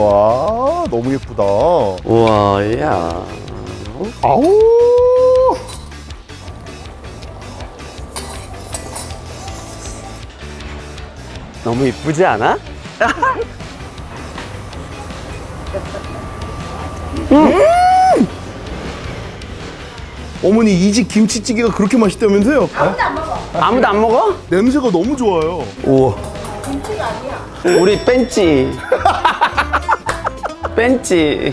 우와 너무 예쁘다. 우와, 야. 아우. 너무 이쁘지 않아? 어머니 이 집 김치찌개가 그렇게 맛있다면서요? 아무도 안 먹어? 냄새가 너무 좋아요. 우와. 우리 뺀찌. 뺀찌.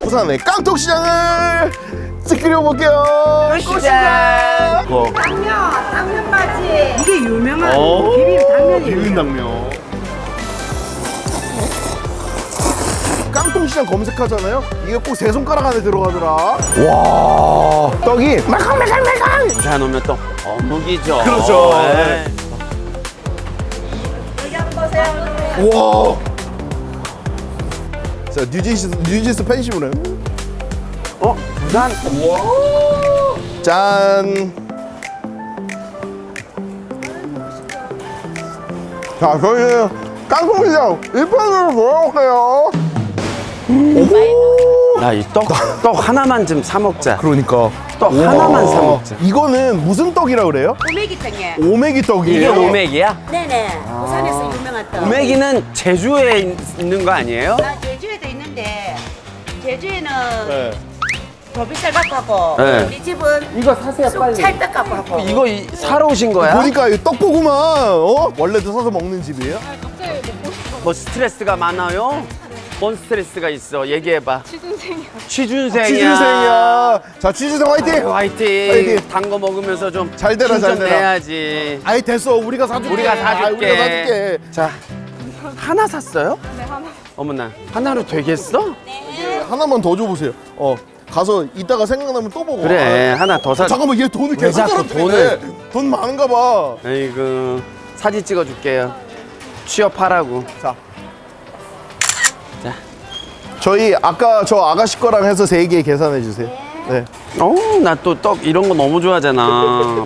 부산의 깡통시장을 찌그려볼게요. 시장. 어. 당면, 당면 맛이 이게 유명한 어. 비빔 당면이에요. 비빔 당면. 깡통시장 검색하잖아요. 이게 꼭 세 손가락 안에 들어가더라. 와 떡이 말캉말캉말캉. 부산 오면 또 어묵이죠. 그렇죠. 네. 와. 자 뉴진스 뉴진스 팬심으로. 어? 부산? 짠. 자 저희는 깡통시장 1편으로 돌아올게요. 나 이 떡, 떡 하나만 좀 사 먹자. 그러니까 떡 우와. 하나만 사 먹자. 이거는 무슨 떡이라 그래요? 오메기탕이에요. 오메기 떡이에요. 이게 오메기야? 네네. 부산에서 유명한 떡. 오메기는 제주에 있- 있는 거 아니에요? 아, 제주에도 있는데 제주에는 네. 더 비쌀 갖고 하고 네. 우리 집은 이거 사세요 쑥 찰떡 갖고 하고. 이거 이- 사러 오신 거야? 보니까 이 떡고구마 어? 원래도 사서 먹는 집이에요? 뭐 스트레스가 많아요? 뭔 스트레스가 있어? 얘기해봐. 취준생이야. 취준생이야. 취준생이야. 자 취준생 화이팅. 아유, 화이팅. 화이팅. 단 거 먹으면서 좀. 잘 되라, 힘잘좀 되라. 내야지. 아이 됐어 우리가 사줄게. 우리가 사줄게. 아이, 우리가 사줄게. 자, 하나 샀어요? 네, 하나. 어머나, 하나로 되겠어? 하나만 더 줘보세요. 어 가서 이따가 생각나면 또 먹어. 그래, 하나 더 사. 아, 잠깐만 얘 돈을 왜 계속 자꾸 떨어뜨리네. 돈 많은가 봐. 아이고, 사진 찍어줄게요. 취업하라고. 자. 자. 저희 아까 저 아가씨 거랑 해서 세 개 계산해 주세요. 네. 어우, 나 또 떡 이런 거 너무 좋아하잖아.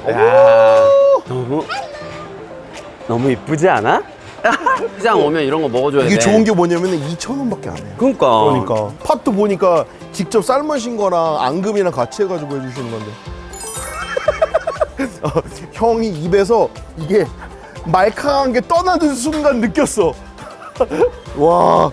야, 너무, 너무 이쁘지 않아? 시장 오면 이런 거 먹어줘야 돼. 이게 좋은 게 뭐냐면 2천 원밖에 안 해요. 그러니까. 그러니까 팥도 보니까 직접 삶으신 거랑 앙금이랑 같이 해가지고 해주시는 건데 어, 형이 입에서 이게 말캉한 게 떠나는 순간 느꼈어 와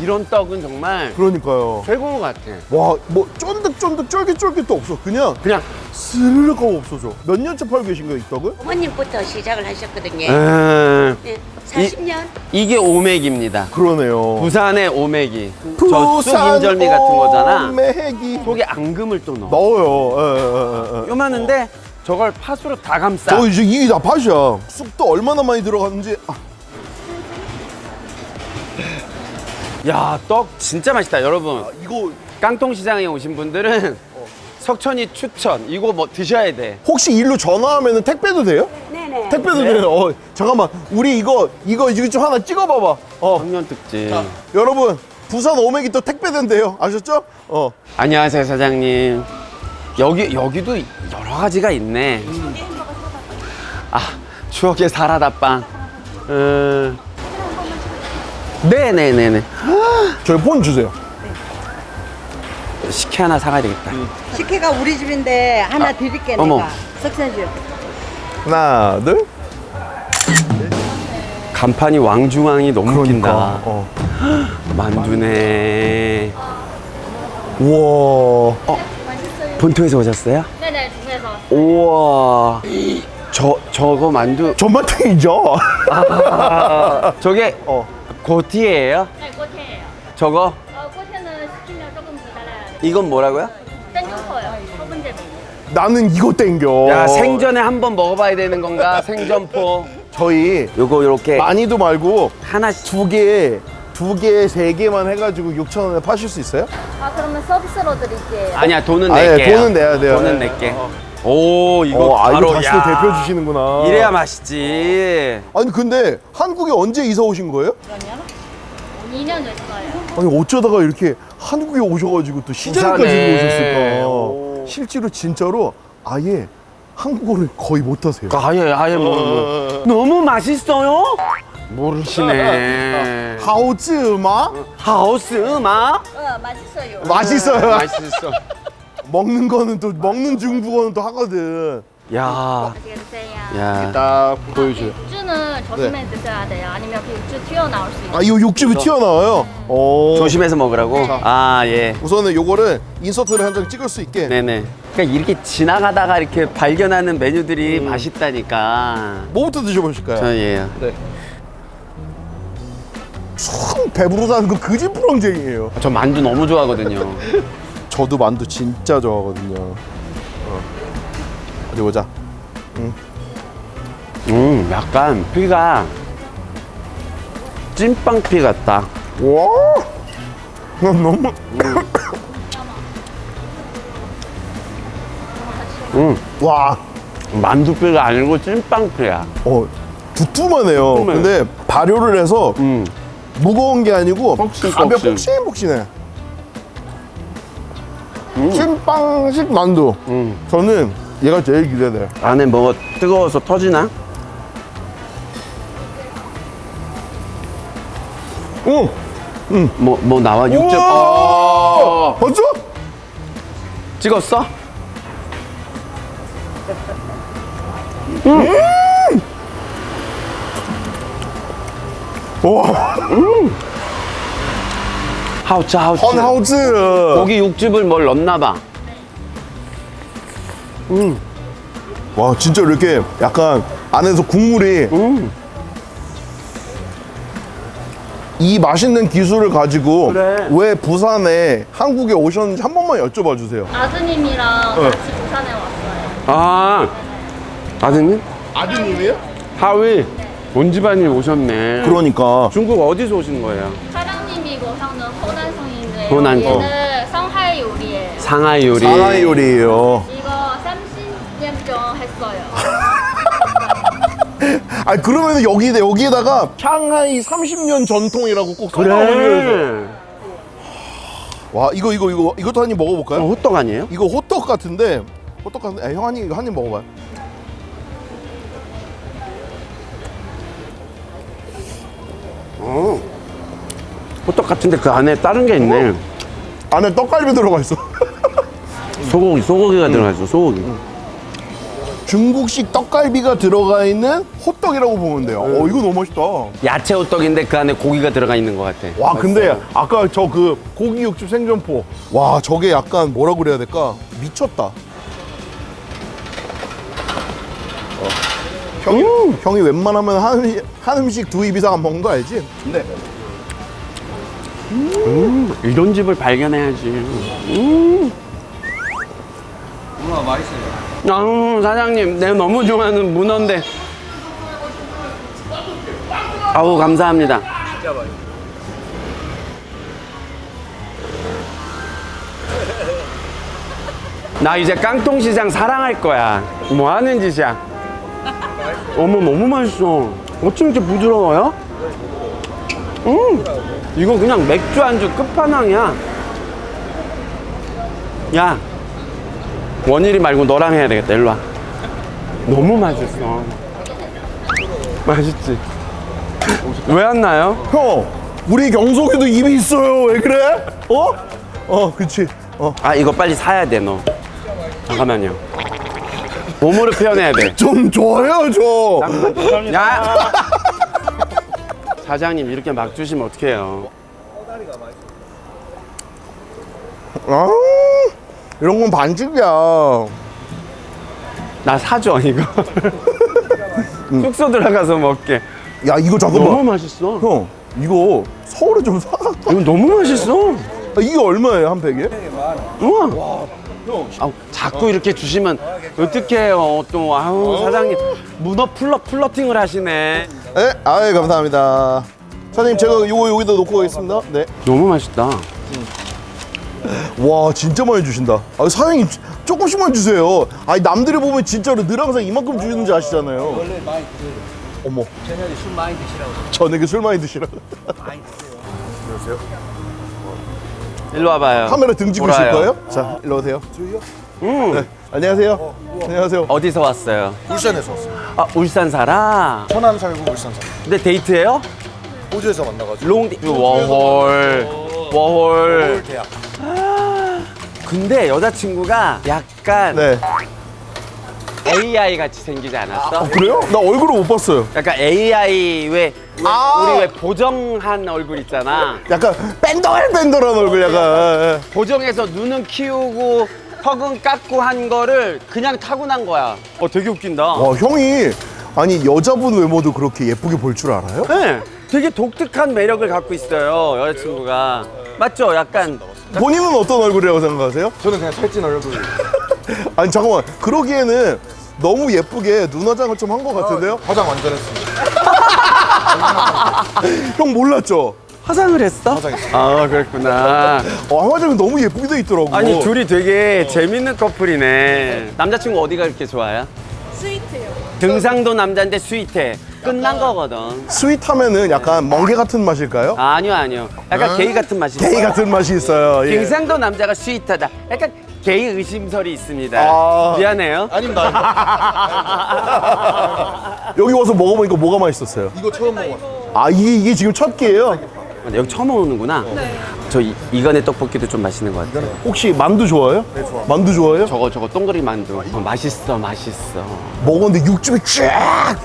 이런 떡은 정말 그러니까요 최고 같아. 와 뭐 쫀득쫀득 쫄깃쫄깃도 없어 그냥 그냥. 스르륵 하고 없어져 몇 년째 팔고 계신 거예요 이 떡을? 어머님부터 시작을 하셨거든요. 음, 네, 40년. 이게 오메기입니다. 그러네요 부산의 오메기. 저 쑥 인절미 같은 거잖아. 오메기 속에 앙금을 또 넣어. 넣어요 예, 예, 예, 예. 요만한데 저걸 팥으로 다 감싸. 어 이제 이게 다 팥이야. 쑥도 얼마나 많이 들어갔는지. 아, 야, 떡 진짜 맛있다, 여러분. 이거 깡통 시장에 오신 분들은 석천이 추천. 이거 뭐 드셔야 돼. 혹시 일로 전화하면 택배도 돼요? 네네. 택배도 네. 돼요. 어, 잠깐만, 우리 이거 이거 이거 좀 하나 찍어봐봐. 어, 청년 특집. 여러분 부산 오메기 또 택배 된대요. 아셨죠? 어, 안녕하세요, 사장님. 여기 여기도 여러 가지가 있네. 아, 추억의 사라다빵. 음. 네네네네. 저희 폰 주세요. 식혜 하나 사가야 되겠다. 식혜가 우리 집인데 하나 드릴게 어머. 내가. 석선주. 하나, 둘. 간판이 왕중왕이 너무 웃긴다. 어. 만두네. 우와. 본토에서 오셨어요? 네네 중에서 왔어요. 우와. 저 저거 만두 전마탱이죠. 아, 저게 어. 고티예요? 네 꽃이에요. 저거 어 꽃에는 시키면 조금 더 달아야 돼. 이건 뭐라고요? 땡겨서요. 나는 이거 땡겨. 야 생전에 한 번 먹어봐야 되는 건가? 생전포. 저희 요거 요렇게 많이도 말고 하나씩. 두 개, 두 개, 세 개만 해가지고 6천 원에 파실 수 있어요? 아 그러면 서비스로 드릴게요. 아니야 돈은 아, 예, 낼게요. 돈은 내야 돼요. 돈은 예. 낼게. 오 이거 어, 아, 바로 이거 다시 또 야. 대표 주시는구나. 이래야 맛있지. 아니 근데 한국에 언제 이사 오신 거예요? 2년 됐어요. 아니 어쩌다가 이렇게 한국에 오셔가지고 또 부산에. 오셨을까? 오. 실제로 진짜로 아예 한국어를 거의 못하세요. 아예 아예 모르는 너무 맛있어요? 모르시네 하오츠마 하우스 음악 어, 맛있어요. 맛있어요. 맛있어 먹는 거는 또 먹는 중국어는 또 하거든. 야, 어떻게 드세요? 야. 딱 보여줘요. 육주는 조심해 드셔야 돼요. 아니면 그 육주 튀어나올 수 있어요. 아 이거 육즙이 튀어나와요. 어. 조심해서 먹으라고? 아, 예. 우선은 요거를 인서트를 한 장 찍을 수 있게. 네네. 그러니까 이렇게 지나가다가 이렇게 발견하는 메뉴들이 맛있다니까. 뭐부터 드셔보실까요? 저 예. 네. 참 배부르다는 거 그지푸렁쟁이에요. 저 만두 너무 좋아하거든요. 저도 만두 진짜 좋아하거든요. 어. 어디 보자. 음, 약간 피가 찐빵피 같다. 와, 난 너무 음, 와, 만두피가 아니고 찐빵피야. 어 두툼하네요. 두툼해. 근데 발효를 해서 음, 무거운 게 아니고 폭신, 가볍 폭신. 폭신폭신해. 찐빵식 만두. 음. 저는 얘가 제일 기대돼. 안에 뭐가 뜨거워서 터지나? 오, 뭐, 뭐 나와? 육즙. 어. 봤어? 찍었어? 와, 하우츠, 하우츠. 헌하우즈. 고기 육즙을 뭘 넣나 봐. 와, 진짜 이렇게 약간 안에서 국물이 음. 이 맛있는 기술을 가지고 그래. 왜 부산에 한국에 오셨는지 한 번만 여쭤봐 주세요. 아드님이랑 네. 같이 부산에 왔어요. 아, 아드님? 아드님이요? 하위. 온 집안이 오셨네. 그러니까 중국 어디서 오신 거예요? 사장님이고 형은 호난성인데 호난성. 얘는 상하이 요리예요. 상하이 요리. 상하이 요리예요. 이거 30년 좀 했어요. 아 그러면 여기 여기에다가 샹하이 30년 전통이라고 꼭 써놔. 그래. 와 이거 이거 이거 이것도 한 입 먹어볼까요? 어, 호떡 아니에요? 이거 호떡 같은데 호떡 같은데 에, 형 한입 이거 한입 먹어봐요. 호떡 같은데 그 안에 다른 게 있네. 안에 떡갈비 들어가 있어. 소고기, 소고기가 들어가 있어, 소고기. 중국식 떡갈비가 들어가 있는 호떡이라고 보면 돼요. 어 이거 너무 맛있다. 야채 호떡인데 그 안에 고기가 들어가 있는 것 같아. 와 근데 아까 저 그 고기 육즙 생전포 와 저게 약간 뭐라 그래야 될까 미쳤다 어. 형이 형이 웬만하면 한, 음식- 한 음식 두 입 이상 안 먹는 거 알지? 근데 이런 집을 발견해야지. 음. 문어 맛있어요. 아, 사장님, 내가 너무 좋아하는 문어인데. 아우, 감사합니다. 나 이제 깡통시장 사랑할 거야. 뭐 하는 짓이야? 어머, 너무 맛있어. 어쩜 이렇게 부드러워요? 음, 이거 그냥 맥주 안주 끝판왕이야. 야, 원일이 말고 너랑 해야 되겠다. 일로 와. 너무 맛있어. 맛있지? 왜 안 나요? 형 우리 경석이도 입이 있어요 왜 그래? 어? 어 그치 어. 아, 이거 빨리 사야 돼, 너. 잠깐만요. 몸으로 표현해야 돼. 좀 좋아요 저 야! 사장님, 이렇게 막 주시면 어떡해요. 아, 이런 건 반칙이야 나 사줘, 이거. 숙소 들어가서 먹게. 야 이거 너무 잠깐만 맛있어. 형 이거 서울에 좀 사갈까? 이거 너무 맛있어. 아, 이게 얼마예요 한 팩에? 우와. 아우, 자꾸 이렇게 주시면 어떡해요. 또, 아우, 사장님. 문어 플러, 플러팅을 하시네. 네, 아유 감사합니다. 사장님 제가 요거 여기다 놓고 가겠습니다. 네. 너무 맛있다. 와 진짜 많이 주신다. 아 사장님 조금씩만 주세요. 아니 남들이 보면 진짜로 늘 항상 이만큼 주는지 아시잖아요. 원래 많이 드세요. 어머. 저녁에 술 많이 드시라고. 저녁에 술 많이 드시라고. 많이 드세요. 보세요. 일로 와봐요. 카메라 등 찍으실 보라요. 거예요? 자, 일로 오세요. 음. 네. 안녕하세요. 안녕하세요. 어디서 왔어요? 울산에서 왔어요. 아 울산 살아. 천안 살고 울산 살고. 근데 데이트예요? 호주에서 만나가지고. 롱디 워홀 워홀. 대학. 근데 여자친구가 약간 네. AI 같이 생기지 않았어? 그래요? 나 얼굴을 못 봤어요. 약간 AI 왜, 왜 아. 우리 왜 보정한 얼굴 있잖아. 약간 뺀돌뺀돌한 얼굴 약간. 보정해서 눈은 키우고 턱은 깎고 한 거를 그냥 타고난 거야. 어 되게 웃긴다. 와, 형이 아니 여자분 외모도 그렇게 예쁘게 볼 줄 알아요? 네, 되게 독특한 매력을 갖고 있어요 여자친구가. 맞죠? 약간 본인은 어떤 얼굴이라고 생각하세요? 저는 그냥 살찐 얼굴. 아니 잠깐만 그러기에는 너무 예쁘게 눈 화장을 좀 한 것 같은데요? 화장 완전 했습니다. 형 몰랐죠? 화장을 했어? 화장했어. 아 그랬구나. 어, 화장이 너무 예쁘게 돼 있더라고. 아니 둘이 되게 재밌는 커플이네. 남자친구 어디가 그렇게 좋아요? 스위트요. 등산도 남자인데 스윗해. 끝난 거거든. 스윗하면은 약간 멍게 같은 맛일까요? 아, 아니요 아니요. 약간 게이 같은 맛이. 게이 있어요. 같은 맛이 있어요. 예. 등산도 남자가 스윗하다. 약간 게이 의심설이 있습니다. 아. 미안해요. 아닙니다. 여기 와서 먹어보니까 뭐가 맛있었어요? 이거 처음 먹어봤어요. 아 이게 이게 지금 첫 끼예요? 여기 처음 오는구나. 저 이, 이간의 떡볶이도 좀 맛있는 것 같아요. 혹시 만두 좋아해요? 네 좋아. 만두 좋아해요? 저거 저거 동그리 만두. 어, 맛있어 맛있어. 먹었는데 육즙이 쫙.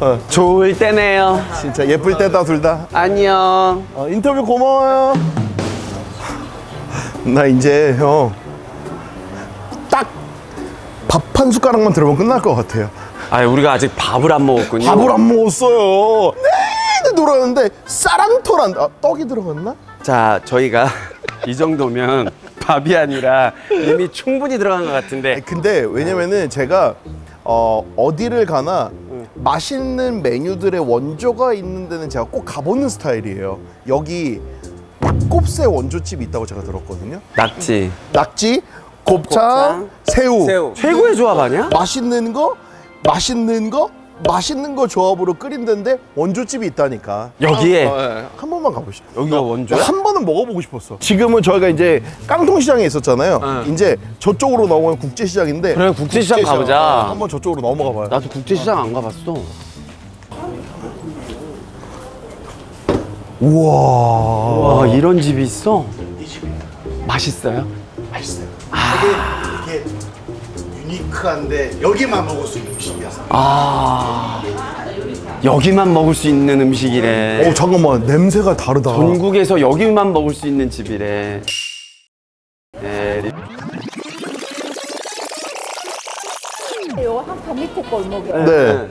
어, 좋을 때네요. 진짜 예쁠 때다 둘 다. 안녕. 어, 인터뷰 고마워요. 나 이제 형 딱 밥 한 숟가락만 들어면 끝날 것 같아요. 아 우리가 아직 밥을 안 먹었군요. 밥을 안 먹었어요. 내내 놀았는데 쌀랑토란 아, 떡이 들어갔나? 자 저희가 이 정도면 밥이 아니라 이미 충분히 들어간 것 같은데. 근데 왜냐면은 제가 어, 어디를 가나 맛있는 메뉴들의 원조가 있는 데는 제가 꼭 가보는 스타일이에요. 여기 낙 곱새 원조집이 있다고 제가 들었거든요. 낙지. 낙지, 곱창, 곱창, 새우. 새우. 최고의 조합 아니야? 맛있는 거, 맛있는 거, 맛있는 거 조합으로 끓인 데인데 원조집이 있다니까. 여기에 한 번만 가보시죠. 여기가 원조야? 한 번은 먹어보고 싶었어. 지금은 저희가 이제 깡통시장에 있었잖아요. 응. 이제 저쪽으로 넘어가면 국제시장인데. 그래 국제시장 가보자. 한번 저쪽으로 넘어가 봐요. 나도 국제시장 안 가봤어. 우와. 와 이런 집이 있어? 맛있어요? 맛있어요. 이게, 이게 유니크한데 여기만 먹을 수 있는 음식이어서. 아 여기만 먹을 수 있는 음식이래. 어 잠깐만 냄새가 다르다. 전국에서 여기만 먹을 수 있는 집이래. 네, 리- 요한칸 밑에 골목에 네.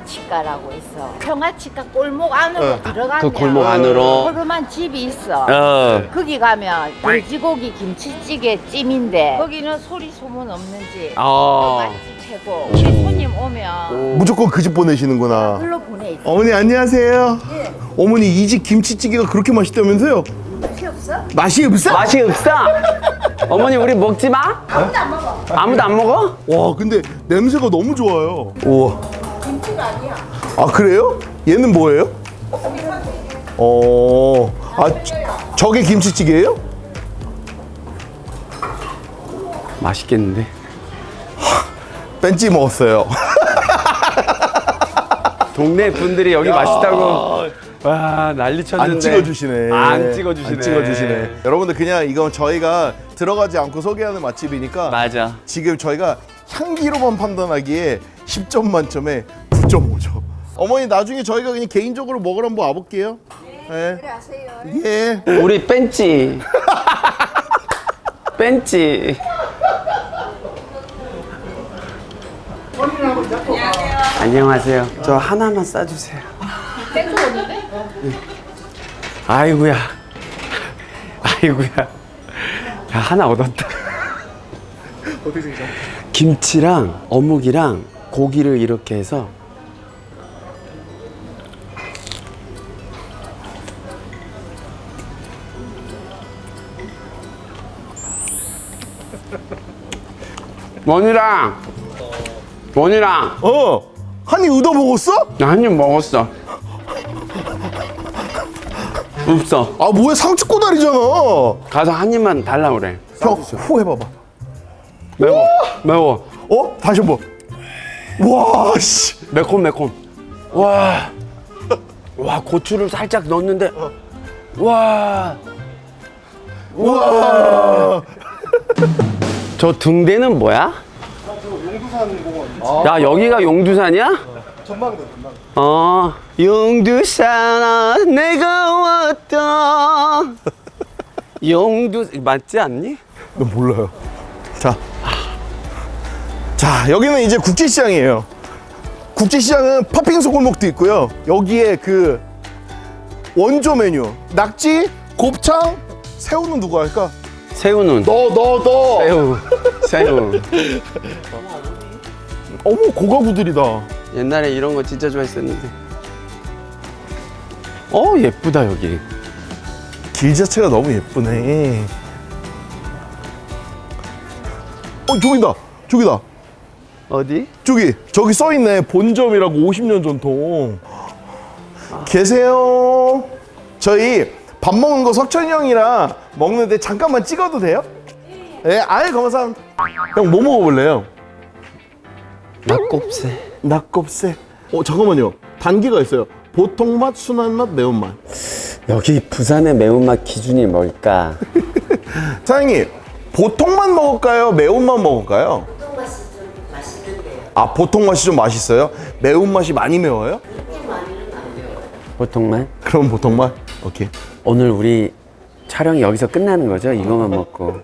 평화치과라고 있어. 평화치과 골목 안으로 들어가면 그 골목 안으로. 허름한 집이 있어. 어. 거기 가면 돼지고기 김치찌개 찜인데 거기는 소리 소문 없는 집. 어. 맛집 최고. 손님 오면 무조건 그 집 보내시는구나. 글로 보내 있어. 어머니 안녕하세요. 어머니 이 집 김치찌개가 그렇게 맛있다면서요? 맛이 없어? 맛이 없어? 맛이 없어. 어머니 우리 먹지 마. 아무도 안 먹어. 아무도 안 먹어? 와 근데 냄새가 너무 좋아요. 우와. 아니야. 아 그래요? 얘는 뭐예요? 어. 아 저- 저게 김치찌개예요? 맛있겠는데. 뺀찌 먹었어요. 동네 분들이 여기 맛있다고. 와 난리 쳤는데. 안 찍어주시네. 안 찍어주시네. 안 찍어주시네. 여러분들 그냥 이건 저희가 들어가지 않고 소개하는 맛집이니까 맞아. 지금 저희가 향기로만 판단하기에 10점 만점에 9.5점. 어머니 나중에 저희가 그냥 개인적으로 먹으러 한번 와볼게요. 네. 예. 우리 뺀찌. 뺀찌. 안녕하세요. 저 하나만 싸주세요. 네. 아이고야. 아이고야. 야, 하나 얻었다. 김치랑 어묵이랑 고기를 이렇게 해서 원이랑 원이랑 어. 한입 얻어 먹었어? 나 한 입 먹었어. 없어. 아 뭐야 상추 꼬다리잖아. 가서 한 입만 달라 그래. 형, 후 해봐봐. 매워. 매워. 어? 다시 한번. 와, 씨. 매콤 매콤. 와. 와 고추를 살짝 넣었는데. 와. 와. 저 등대는 뭐야? 용두산 공원. 야 여기가 용두산이야? 전망대 전망. 어 용두산아 내가 왔다. 용두 맞지 않니? 너 몰라요. 자. 자, 여기는 이제 국제시장이에요. 국제시장은 팥빙수 골목도 있고요. 여기에 그 원조 메뉴. 낙지, 곱창, 새우는 누가 할까? 새우는 너, 너, 너. 새우 새우. 어머, 고가구들이다. 옛날에 이런 거 진짜 좋아했었는데. 어 예쁘다 여기. 길 자체가 너무 예쁘네. 어, 저기다. 저기다. 어디? 저기 저기 써 있네 본점이라고 50년 전통 계세요 저희 밥 먹는 거 석천이 형이랑 먹는데 잠깐만 찍어도 돼요? 네 아예 감사합니다 형 뭐 먹어볼래요? 낙곱새. 낙곱새 어 잠깐만요 단계가 있어요 보통 맛, 순한 맛, 매운맛 여기 부산의 매운맛 기준이 뭘까? 사장님 보통 맛 먹을까요? 매운맛 먹을까요? 아 보통 맛이 좀 맛있어요? 매운맛이 많이 매워요? 보통만? 그럼 보통 맛? 오케이 오늘 우리 촬영이 여기서 끝나는 거죠? 이거만 먹고.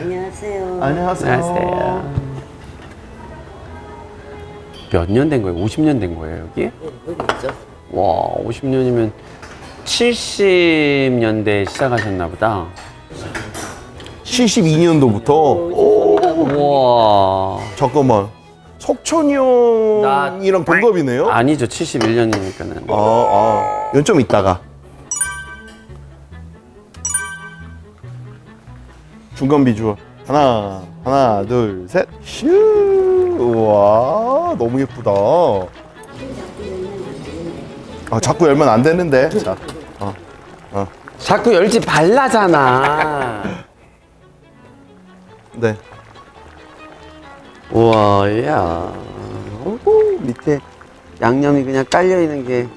안녕하세요. 안녕하세요. 안녕하세요. 몇 년 된 거예요? 50년 된 거예요, 여기? 와, 50년이면 70년대에 시작하셨나 보다. 72년도부터 와. 잠깐만 석천이 형이랑 동갑이네요? 아, 아니죠. 71년이니까는. 아, 연점 있다가 중간 비주얼. 하나 하나 둘셋슈! 우와 너무 예쁘다. 아 자꾸 열면 안 되는데. 자 자꾸 열지 말라잖아. 네. 우와, 야. 오호, 밑에 양념이 그냥 깔려 있는 게.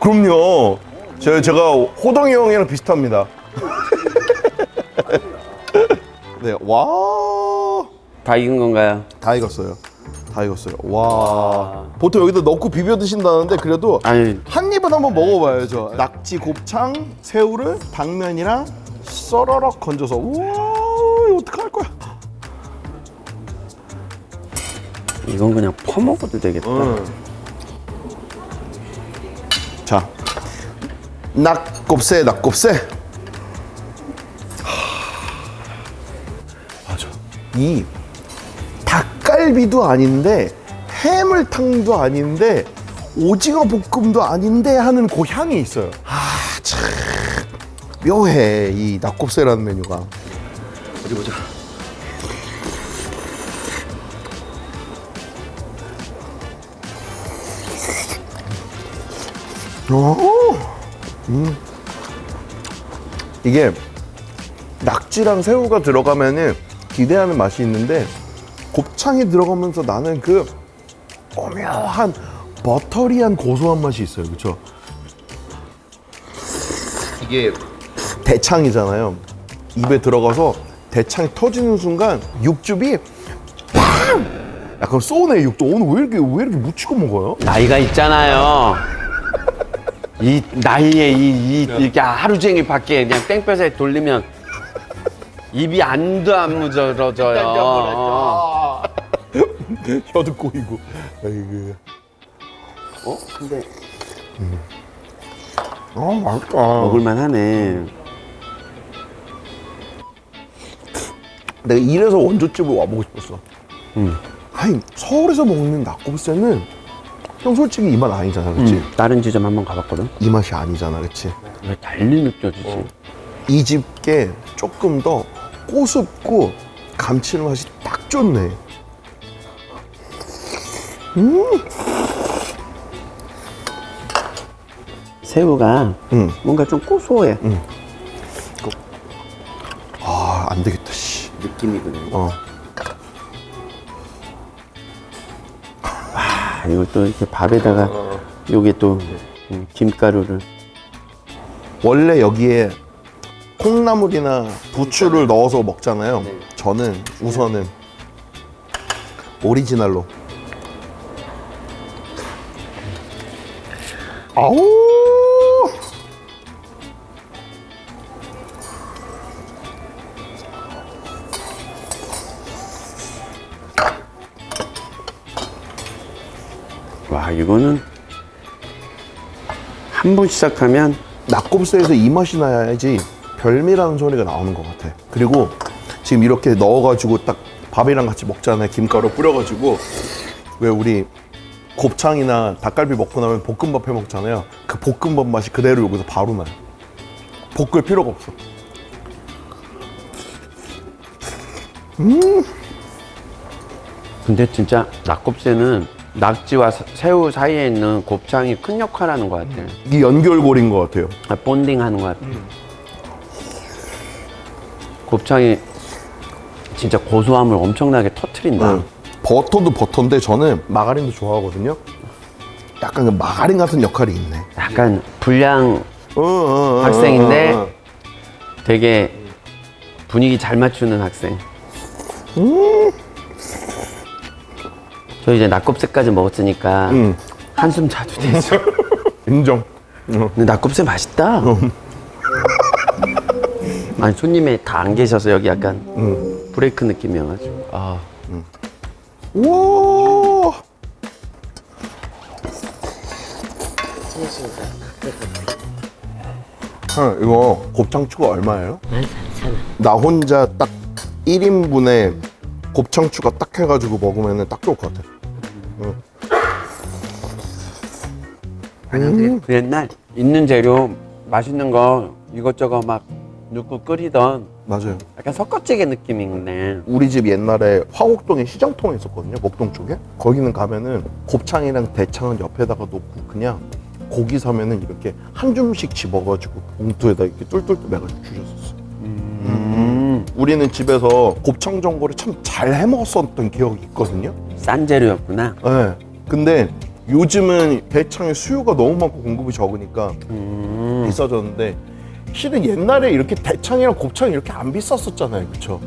그럼요. 제, 제가 호동이 형이랑 비슷합니다 네 와 다 익은 건가요? 다 익었어요. 다 익었어요. 와. 보통 여기다 넣고 비벼 드신다는데 그래도 아니, 한 입은 한번 먹어봐야죠. 낙지, 곱창, 새우를 당면이랑 썰어럭 건져서 우와 이거 어떡할 거야? 이건 그냥 퍼먹어도 되겠다. 자, 낙곱새, 낙곱새. 이 닭갈비도 아닌데 해물탕도 아닌데 오징어 볶음도 아닌데 하는 그 향이 있어요. 아, 참 묘해 이 낙곱새라는 메뉴가. 어디 보자. 오, 음. 이게 낙지랑 새우가 들어가면은 기대하는 맛이 있는데 곱창이 들어가면서 나는 그 오묘한 버터리한 고소한 맛이 있어요, 그렇죠? 이게 대창이잖아요. 입에 들어가서 대창이 터지는 순간 육즙이 팡! 약간 쏘네 육도 오늘 왜 이렇게 왜 이렇게 묻히고 먹어요? 나이가 있잖아요. 이 나이에 이, 이 이렇게 하루 종일 밖에 그냥 땡볕에 돌리면 입이 안도 안 무저러져요. 어. 혀도 꼬이고. 아이고. 어? 근데 아 맛있다. 먹을만 하네. 내가 이래서 원조집을 와보고 싶었어. 음. 아니 서울에서 먹는 낙곱새는 형 솔직히 이 맛 아니잖아, 그렇지? 음, 다른 지점 한번 가봤거든. 이 맛이 아니잖아, 그렇지? 왜 달리 느껴지지? 이 집게 조금 더 꼬숩고 감칠맛이 딱 좋네. 음. 새우가 응. 뭔가 좀 고소해. 아, 안 되겠다, 씨. 느낌이거든. 어. 아, 이걸 또 이렇게 밥에다가 요게 또 음, 김가루를 원래 여기에 콩나물이나 부추를 넣어서 먹잖아요. 저는 우선은 오리지널로. 아우! 와 이거는 한 번 시작하면 낙곱새에서 이 맛이 나야지 별미라는 소리가 나오는 것 같아. 그리고 지금 이렇게 넣어가지고 딱 밥이랑 같이 먹잖아요. 김가루 뿌려가지고 왜 우리 곱창이나 닭갈비 먹고 나면 볶음밥 해 먹잖아요. 그 볶음밥 맛이 그대로 여기서 바로 나요. 볶을 필요가 없어. 근데 진짜 낙곱새는 낙지와 사- 새우 사이에 있는 곱창이 큰 역할을 하는 것 같아. 이게 연결고리인 것 같아요. 아, 본딩 하는 것 같아. 곱창이 진짜 고소함을 엄청나게 터트린다. 응. 버터도 버터인데 저는 마가린도 좋아하거든요. 약간 그 마가린 같은 역할이 있네. 약간 불량 어, 어, 어, 학생인데 어, 어. 되게 분위기 잘 맞추는 학생. 저 이제 낙곱새까지 먹었으니까 음. 한숨 자도 되죠. 인정. 어. 근데 낙곱새 맛있다. 아니 손님이 다 안 계셔서 여기 약간 음. 브레이크 느낌이어가지고. 아 우와. 형, 이거 곱창추가 얼마예요? 14,000원. 나 혼자 딱 1인분에 곱창추가 딱 해가지고 먹으면 딱 좋을 것 같아. 그 옛날 있는 재료 맛있는 거 이것저것 막 넣고 끓이던 맞아요. 약간 섞어찌개 느낌인데 우리 집 옛날에 화곡동에 시장통에 있었거든요. 목동 쪽에. 거기는 가면은 곱창이랑 대창은 옆에다가 놓고 그냥 고기 사면은 이렇게 한 줌씩 집어가지고 봉투에다 이렇게 뚫뚫뚫 매가지고 주셨었어. 음, 우리는 집에서 곱창 전골을 참 잘 해먹었었던 기억이 있거든요. 싼 재료였구나. 네. 근데 요즘은 대창의 수요가 너무 많고 공급이 적으니까 음, 비싸졌는데 실은 옛날에 이렇게 대창이랑 곱창이 이렇게 안 비쌌었잖아요, 그렇죠?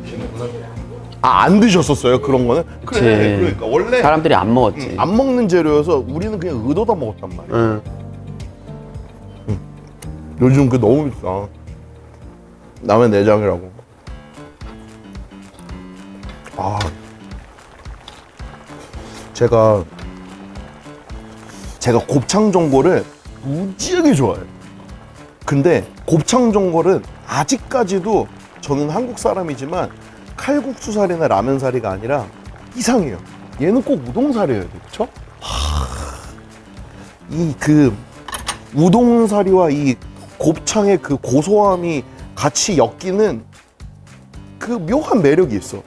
아, 안 드셨었어요 그런 거는? 그치. 그러니까 원래 사람들이 안 먹었지. 안 먹는 재료여서 우리는 그냥 의도다 먹었단 말이야. 응. 요즘 그 너무 비싸. 남의 내장이라고. 아, 제가 제가 곱창 전골을 무지하게 좋아해요. 근데 곱창 전골은 아직까지도 저는 한국 사람이지만 칼국수살이나 라면살이가 아니라 이상해요. 얘는 꼭 우동살이어야 돼, 그렇죠? 이그 우동사리와 이 곱창의 그 고소함이 같이 엮이는 그 묘한 매력이 있어.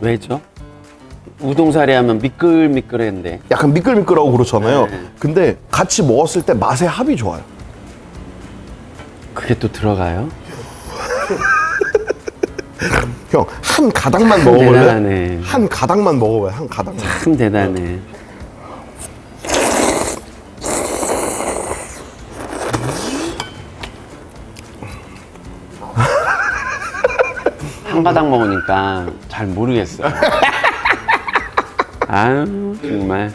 왜죠? 우동사리 하면 미끌미끌했는데 약간 미끌미끌하고 그렇잖아요. 네. 근데 같이 먹었을 때 맛의 합이 좋아요. 그게 또 들어가요? 형, 한 가닥만 먹어볼래? 대단하네. 한 가닥만 먹어봐요, 한 가닥만. 참 대단해. 한 가닥 먹으니까 잘 모르겠어. 아유 정말.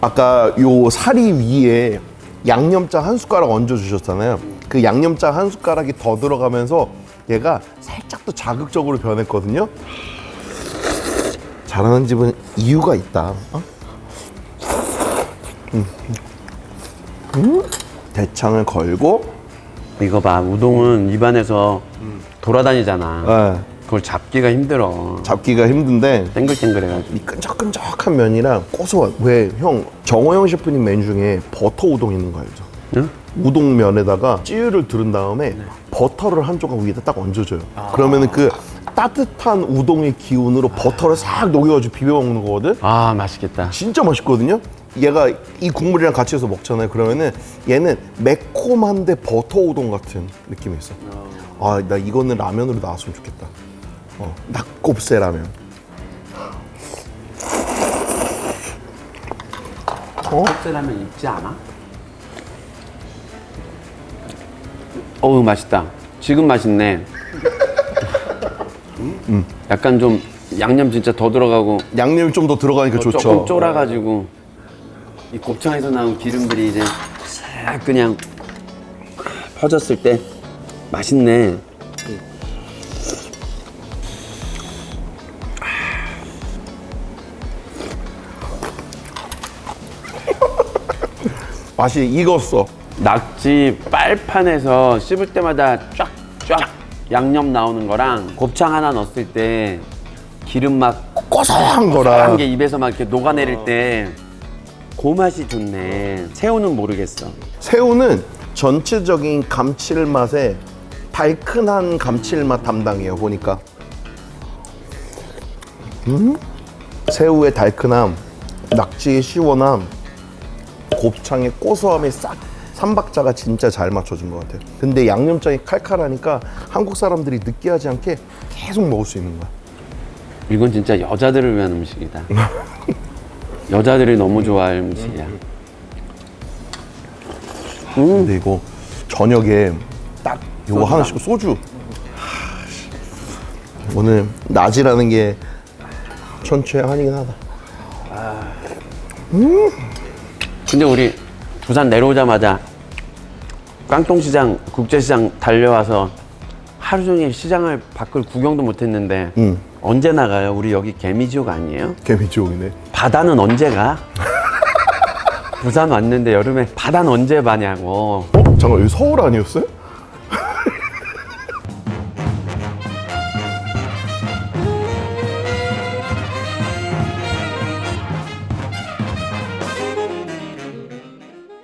아까 요 사리 위에 양념장 한 숟가락 얹어 주셨잖아요. 그 양념장 한 숟가락이 더 들어가면서 얘가 살짝 더 자극적으로 변했거든요. 잘하는 집은 이유가 있다. 어? 음. 음. 대창을 걸고 이거 봐 우동은 입안에서 돌아다니잖아. 예, 그걸 잡기가 힘들어. 잡기가 힘든데 땡글땡글해가지고. 이 끈적끈적한 면이랑 고소한 왜 형 정호영 셰프님 메뉴 중에 버터 우동 있는 거 알죠? 응? 우동면에다가 찌유를 두른 다음에 버터를 한 조각 위에다 딱 얹어줘요. 그러면은 그 따뜻한 우동의 기운으로 버터를 싹 녹여가지고 비벼 먹는 거거든. 아 맛있겠다. 진짜 맛있거든요. 얘가 이 국물이랑 같이 해서 먹잖아요. 그러면은 얘는 매콤한데 버터 우동 같은 느낌이 있어. 아, 나 이거는 라면으로 나왔으면 좋겠다. 어, 낙곱새 라면. 컵새라면 익지 않아? 어우 맛있다. 지금 맛있네. 음. 약간 좀 양념 진짜 더 들어가고 양념이 좀 더 들어가니까 좋죠. 조금 쫄아가지고 이 곱창에서 나온 기름들이 이제 싹 그냥 퍼졌을 때 맛있네. 맛이 익었어. 낙지 빨판에서 씹을 때마다 쫙쫙 양념 나오는 거랑 곱창 하나 넣었을 때 기름 막 고소한. 고소한 게 입에서 막 이렇게 녹아내릴 때그 맛이 좋네. 새우는 모르겠어. 새우는 전체적인 감칠맛에 달큰한 감칠맛 담당이에요. 보니까. 음? 새우의 달큰함, 낙지의 시원함, 곱창의 고소함이 싹 삼박자가 진짜 잘 맞춰준 것 같아요. 근데 양념장이 칼칼하니까 한국 사람들이 느끼하지 않게 계속 먹을 수 있는 거야. 이건 진짜 여자들을 위한 음식이다. 여자들이 너무 좋아할 음식이야. 근데 이거 저녁에 딱 이거 하나씩 소주. 하, 씨. 오늘 낮이라는 게 천추의 한이긴 하다. 근데 우리 부산 내려오자마자 깡통시장, 국제시장 달려와서 하루 종일 시장을 밖을 구경도 못했는데 응. 언제 나가요? 우리 여기 개미지옥 아니에요? 개미지옥이네. 바다는 언제 가? 부산 왔는데 여름에 바다는 언제 가냐고. 어? 잠깐 여기 서울 아니었어요?